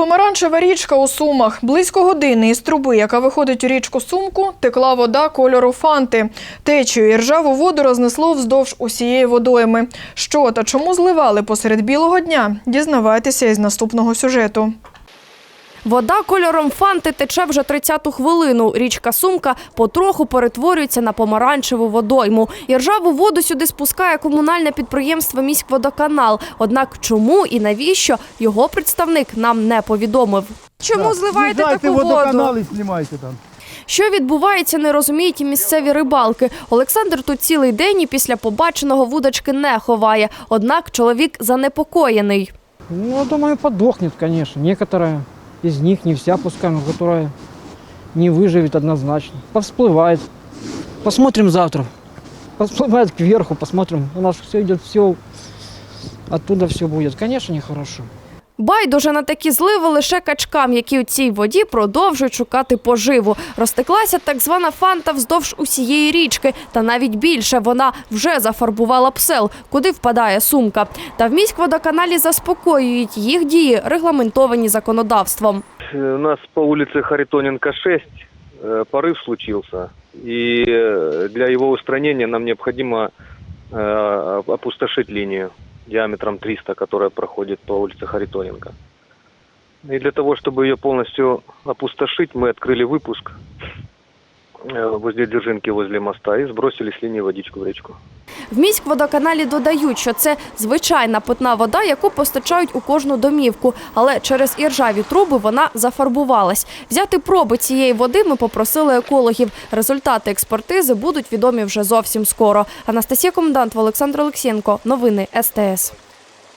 Помаранчева річка у Сумах. Близько години із труби, яка виходить у річку Сумку, текла вода кольору фанти. Течію і ржаву воду рознесло вздовж усієї водойми. Що та чому зливали посеред білого дня? Дізнавайтеся із наступного сюжету. Вода кольором фанти тече вже 30-ту хвилину. Річка Сумка потроху перетворюється на помаранчеву водойму. І ржаву воду сюди спускає комунальне підприємство «Міськводоканал». Однак чому і навіщо його представник нам не повідомив. Чому зливаєте З'їжджайте таку воду? і знімайте там. Що відбувається, не розуміють і місцеві рибалки. Олександр тут цілий день і після побаченого вудочки не ховає. Однак чоловік занепокоєний. Ну, думаю, подохнет, конечно. Некоторая из них, не вся пускай, но которая не выживет однозначно. Повсплывает. Посмотрим завтра. Посплывает кверху, посмотрим. У нас все идет, все оттуда все будет. Конечно, нехорошо. Байдуже на такі зливи лише качкам, які у цій воді продовжують шукати поживу. Розтеклася так звана фанта вздовж усієї річки, та навіть більше вона вже зафарбувала псел, куди впадає сумка. Та в міськводоканалі заспокоюють їх дії, регламентовані законодавством. Э, У нас по улице Харитоненко 6 э, порыв случился. И э, для его устранения нам необходимо э, опустошить линию диаметром 300, которая проходит по улице Харитоненко. И для того, чтобы ее полностью опустошить, мы открыли выпуск э, возле Дзержинки, возле моста, и сбросили с линии водичку в речку. В міськводоканалі додають, що це звичайна питна вода, яку постачають у кожну домівку, але через іржаві труби вона зафарбувалась. Взяти проби цієї води ми попросили екологів. Результати експертизи будуть відомі вже зовсім скоро. Анастасія Комендант, Олександр Олексєнко. Новини СТС.